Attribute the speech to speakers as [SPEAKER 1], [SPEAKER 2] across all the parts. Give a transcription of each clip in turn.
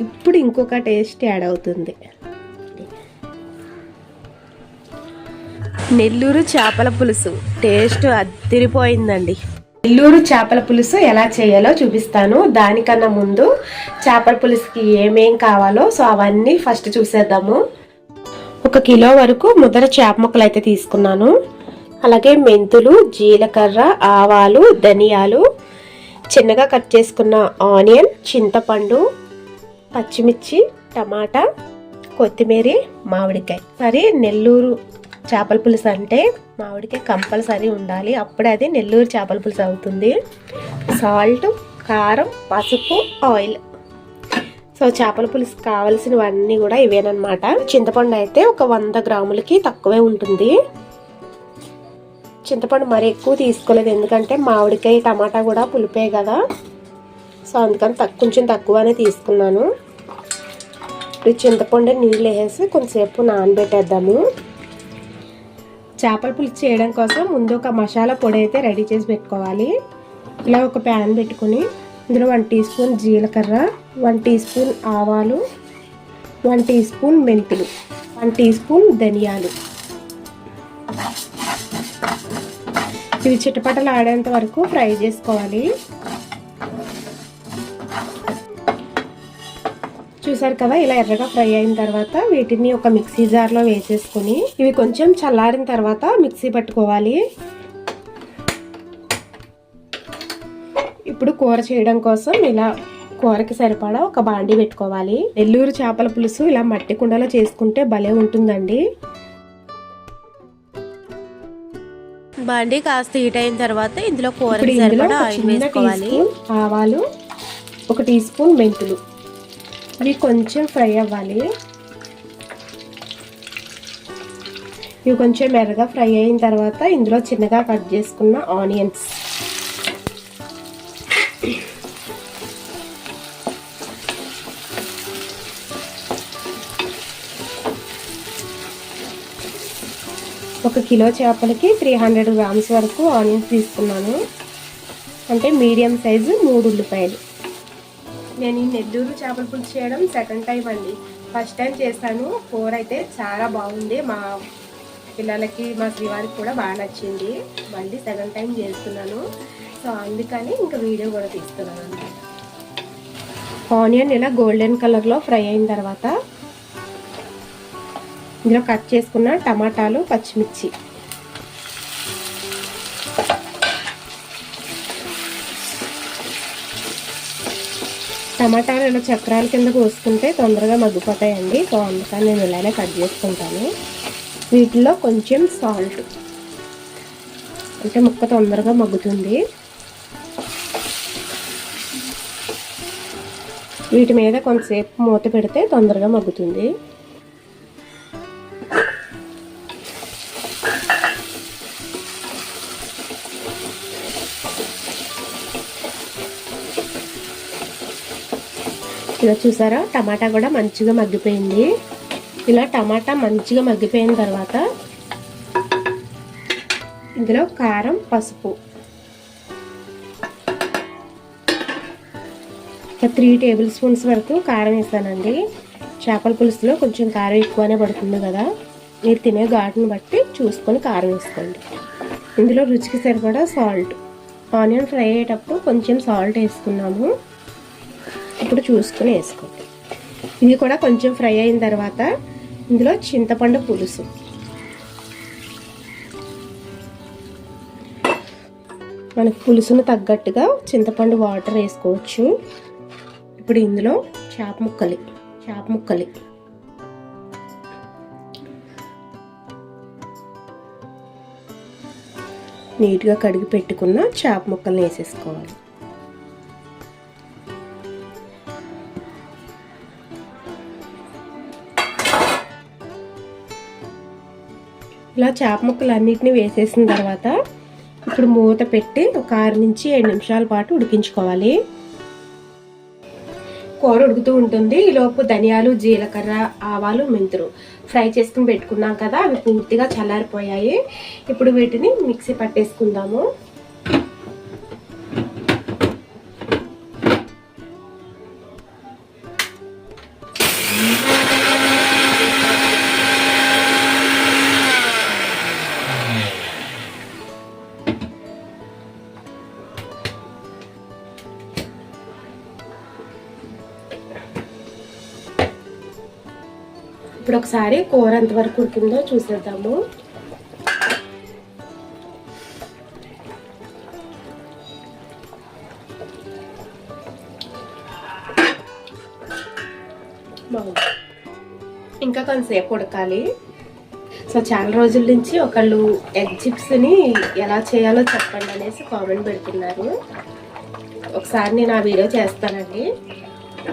[SPEAKER 1] ఇప్పుడు ఇంకొక taste add అవుతుంది. నెల్లూరు చేపల పులుసు. టేస్ట్ అదిరిపోయిందండి. నెల్లూరు చేపల పులుసు ఎలా చేయాలో చూపిస్తాను. దానికన్నా ముందు చేపల పులుసుకి ఏమేం కావాలో సో అవన్నీ ఫస్ట్ చూసేద్దాము. ఒక కిలో వరకు ముదర చేప ముక్కలు అయితే తీసుకున్నాను. అలాగే మెంతులు జీలకర్ర ఆవాలు ధనియాలు చిన్నగా కట్ చేసుకున్న ఆనియన్ చింతపండు పచ్చిమిర్చి టమాటా కొత్తిమీర మామిడికాయ. సరే నెల్లూరు చేపల పులుసు అంటే మామిడికాయ కంపల్సరీ ఉండాలి. అప్పుడే అది నెల్లూరు చేపల పులుసు అవుతుంది. సాల్ట్ కారం పసుపు ఆయిల్. సో చేపల పులుసు కావలసినవన్నీ కూడా ఇవేనమాట చింతపండు అయితే ఒక వంద గ్రాములకి తక్కువే ఉంటుంది. చింతపండు మరి ఎక్కువ తీసుకోలేదు. ఎందుకంటే మామిడికాయ టమాటా కూడా పులిపే కదా. సో అందుకని తక్కువ కొంచెం తక్కువనే తీసుకున్నాను. ఇప్పుడు చింతపండు నీళ్ళు వేసి కొంచెంసేపు నానబెట్టేద్దాము. చేపల పులుసు చేయడం కోసం ముందు ఒక మసాలా పొడి అయితే రెడీ చేసి పెట్టుకోవాలి. ఇలా ఒక ప్యాన్ పెట్టుకుని ఇందులో వన్ టీ స్పూన్ జీలకర్ర వన్ టీ స్పూన్ ఆవాలు వన్ టీ స్పూన్ మెంతులు వన్ టీ స్పూన్ ధనియాలు. ఇవి చిటపటలు ఆడేంత వరకు ఫ్రై చేసుకోవాలి. చూసారు కదా ఇలా ఎర్రగా ఫ్రై అయిన తర్వాత వీటిని ఒక మిక్సీ జార్లో వేసేసుకుని ఇవి కొంచెం చల్లారిన తర్వాత మిక్సీ పట్టుకోవాలి. ఇప్పుడు కూర చేయడం కోసం ఇలా కూరకి సరిపడా ఒక బాండి పెట్టుకోవాలి. నెల్లూరు చేపల పులుసు ఇలా మట్టి కుండలో చేసుకుంటే భలే ఉంటుందండి.
[SPEAKER 2] బండి కాస్త హీట్ అయిన తర్వాత ఇందులో కూర సరిపడా ఆయిల్ వేసుకోవాలి.
[SPEAKER 1] ఆవాలు ఒక టీ స్పూన్ మెంతులు. ఇవి కొంచెం ఫ్రై అవ్వాలి. ఇవి కొంచెం మెరగా ఫ్రై అయిన తర్వాత ఇందులో చిన్నగా కట్ చేసుకున్న ఆనియన్స్. ఒక కిలో చేపలకి త్రీ హండ్రెడ్ గ్రామ్స్ వరకు ఆనియన్స్ తీసుకున్నాను. అంటే మీడియం సైజు మూడు ఉల్లిపాయలు. నేను ఈ నెల్లూరు చేపల పులుసు చేయడం సెకండ్ టైం అండి. ఫస్ట్ టైం చేశాను కూర అయితే చాలా బాగుంది. మా పిల్లలకి మా శ్రీవారికి కూడా బాగా నచ్చింది. మళ్ళీ సెకండ్ టైం చేస్తున్నాను. సో అందుకని ఇంకా వీడియో కూడా తీస్తున్నాను అనమాట ఆనియన్ ఇలా గోల్డెన్ కలర్లో ఫ్రై అయిన తర్వాత ఇందులో కట్ చేసుకున్న టమాటాలు పచ్చిమిర్చి. టమాటాలు ఇలా చక్రాల కింద కోసుకుంటే తొందరగా మగ్గిపోతాయండి. సో అందుకని నేను ఇలానే కట్ చేసుకుంటాను. వీటిలో కొంచెం సాల్ట్. అంటే ముక్క తొందరగా మగ్గుతుంది. వీటి మీద కొంతసేపు మూత పెడితే తొందరగా మగ్గుతుంది. ఇలా చూసారా? టమాటా కూడా మంచిగా మగ్గిపోయింది. ఇలా టమాటా మంచిగా మగ్గిపోయిన తర్వాత ఇందులో కారం పసుపు. ఒక త్రీ టేబుల్ స్పూన్స్ వరకు కారం వేసానండి చేపల పులుసులో కొంచెం కారం ఎక్కువనే పడుతుంది కదా. మీరు తినే ఘాటును బట్టి చూసుకొని కారం వేసుకోండి. ఇందులో రుచికి సరిపడా సాల్ట్. ఆనియన్ ఫ్రై అయ్యేటప్పుడు కొంచెం సాల్ట్ వేసుకున్నాము. ఇప్పుడు చూసుకుని వేసుకోండి. ఇది కూడా కొంచెం ఫ్రై అయిన తర్వాత ఇందులో చింతపండు పులుసు. మనకు పులుసును తగ్గట్టుగా చింతపండు వాటర్ వేసుకోవచ్చు. ఇప్పుడు ఇందులో చేప ముక్కలు చేప ముక్కలు. నీట్గా కడిగి పెట్టుకున్న చేప ముక్కల్ని వేసేసుకోవాలి. ఇలా చేప ముక్కలు అన్నిటిని వేసేసిన తర్వాత ఇప్పుడు మూత పెట్టి ఒక ఆరు నుంచి ఏడు నిమిషాల పాటు ఉడికించుకోవాలి. కూర ఉడుకుతూ ఉంటుంది. ఈలోపు ధనియాలు జీలకర్ర ఆవాలు మెంతులు ఫ్రై చేసుకుని పెట్టుకున్నాం కదా అవి పూర్తిగా చల్లారిపోయాయి. ఇప్పుడు వీటిని మిక్సీ పట్టేసుకుందాము. ఇప్పుడు ఒకసారి కూర ఎంతవరకు ఉడికిందో చూసేద్దాము. ఇంకా కొంతసేపు ఉడకాలి. సో చాలా రోజుల నుంచి ఒకళ్ళు ఎగ్ చిప్స్ని ఎలా చేయాలో చెప్పండి అనేసి కామెంట్ పెడుతున్నారు. ఒకసారి నేను ఆ వీడియో చేస్తానండి.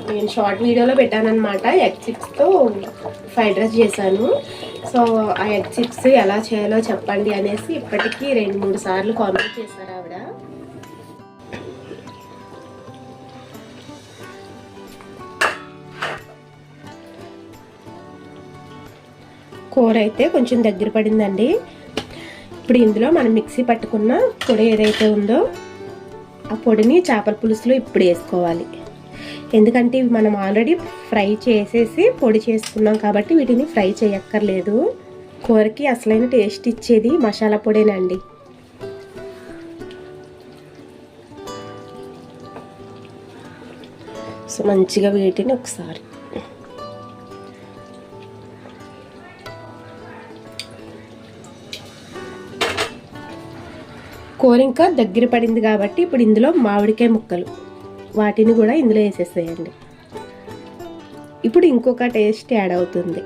[SPEAKER 1] నేను షార్ట్ వీడియోలో పెట్టానమాట ఎగ్ చిప్స్తో ఫ్రైడ్ రైస్ చేశాను. సో ఆ ఎగ్ చిప్స్ ఎలా చేయాలో చెప్పండి అనేసి ఇప్పటికీ రెండు మూడు సార్లు కామెంట్ చేశారు ఆవిడ. కూర అయితే కొంచెం దగ్గర పడిందండి. ఇప్పుడు ఇందులో మనం మిక్సీ పట్టుకున్న పొడి ఏదైతే ఉందో ఆ పొడిని చేపల పులుసులో ఇప్పుడు వేసుకోవాలి. ఎందుకంటే ఇవి మనం ఆల్రెడీ ఫ్రై చేసేసి పొడి చేసుకున్నాం కాబట్టి వీటిని ఫ్రై చేయక్కర్లేదు. కూరకి అసలైన టేస్ట్ ఇచ్చేది మసాలా పొడేనండి. సో మంచిగా వీటిని ఒకసారి. కూర ఇంకా దగ్గర పడింది కాబట్టి ఇప్పుడు ఇందులో మామిడికాయ ముక్కలు. వాటిని కూడా ఇందులో వేసేసేయండి. ఇప్పుడు ఇంకొక టేస్ట్ యాడ్ అవుతుంది.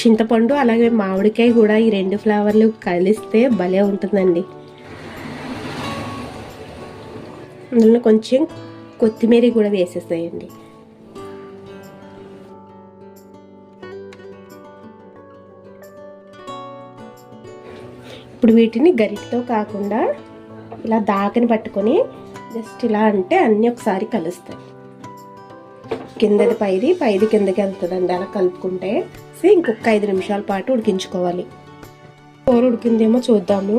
[SPEAKER 1] చింతపండు అలాగే మామిడికాయ కూడా ఈ రెండు ఫ్లేవర్లు కలిస్తే భలే ఉంటుందండి. అందులో కొంచెం కొత్తిమీర కూడా వేసేసేయండి. ఇప్పుడు వీటిని గరిటతో కాకుండా ఇలా దాకని పట్టుకొని జస్ట్ ఇలా అంటే అన్నీ ఒకసారి కలుస్తాయి. కిందది పైది పైది కిందకి వెళ్తుందండి అలా కలుపుకుంటే. సో ఇంకొక ఐదు నిమిషాల పాటు ఉడికించుకోవాలి. కూర ఉడికిందేమో చూద్దాము.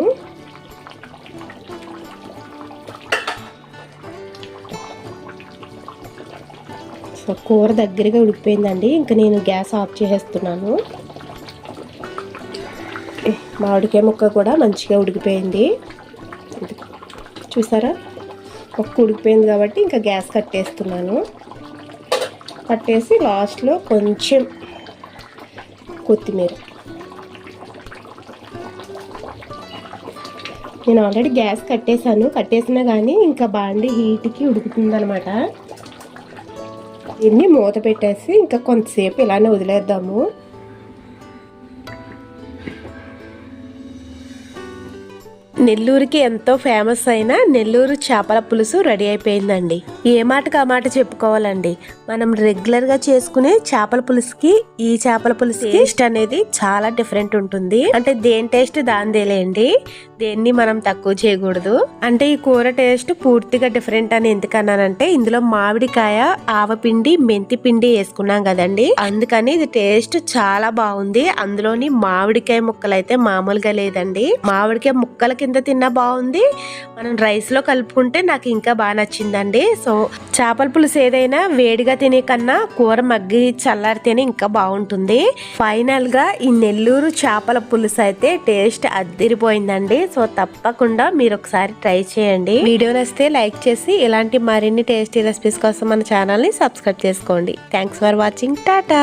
[SPEAKER 1] సో కూర దగ్గరగా ఉడికిపోయిందండి. ఇంకా నేను గ్యాస్ ఆఫ్ చేసేస్తున్నాను. మామిడికాయ ముక్క కూడా మంచిగా ఉడికిపోయింది. చూసారా? ఒక్క ఉడికిపోయింది కాబట్టి ఇంకా గ్యాస్ కట్టేస్తున్నాను. కట్టేసి లాస్ట్లో కొంచెం కొత్తిమీర. నేను ఆల్రెడీ గ్యాస్ కట్టేశాను. కట్టేసినా కానీ ఇంకా బాండి హీట్కి ఉడుకుతుందనమాట దీన్ని మూత పెట్టేసి ఇంకా కొంతసేపు ఇలానే వదిలేద్దాము.
[SPEAKER 2] నెల్లూరుకి ఎంతో ఫేమస్ అయిన నెల్లూరు చేపల పులుసు రెడీ అయిపోయిందండి. ఏ మాటకు ఆ మాట చెప్పుకోవాలండి? మనం రెగ్యులర్గా చేసుకునే చేపల పులుసుకి ఈ చేపల పులుసు టేస్ట్ అనేది చాలా డిఫరెంట్ ఉంటుంది. అంటే దేని టేస్ట్ దానిదేలేండి దేన్ని మనం తక్కువ చేయకూడదు. అంటే ఈ కూర టేస్ట్ పూర్తిగా డిఫరెంట్ అని ఎందుకన్నానంటే ఇందులో మామిడికాయ ఆవపిండి మెంతి పిండి వేసుకున్నాం కదండి. అందుకని ఇది టేస్ట్ చాలా బాగుంది. అందులోని మామిడికాయ ముక్కలు అయితే మామూలుగా లేదండి. మామిడికాయ ముక్కల కింద తిన్నా బాగుంది. మనం రైస్లో కలుపుకుంటే నాకు ఇంకా బాగా నచ్చిందండి. సో చేపల పులుసు ఏదైనా వేడిగా తినే కన్నా కూర మగ్గి చల్లారితేనే ఇంకా బాగుంటుంది. ఫైనల్గా ఈ నెల్లూరు చేపల పులుసు అయితే టేస్ట్ అద్దిరిపోయిందండి. సో తప్పకుండా మీరు ఒకసారి ట్రై చేయండి. వీడియో నచ్చితే లైక్ చేసి ఇలాంటి మరిన్ని టేస్టీ రెసిపీస్ కోసం మన ఛానల్ని సబ్స్క్రైబ్ చేసుకోండి. Thanks for watching. టాటా!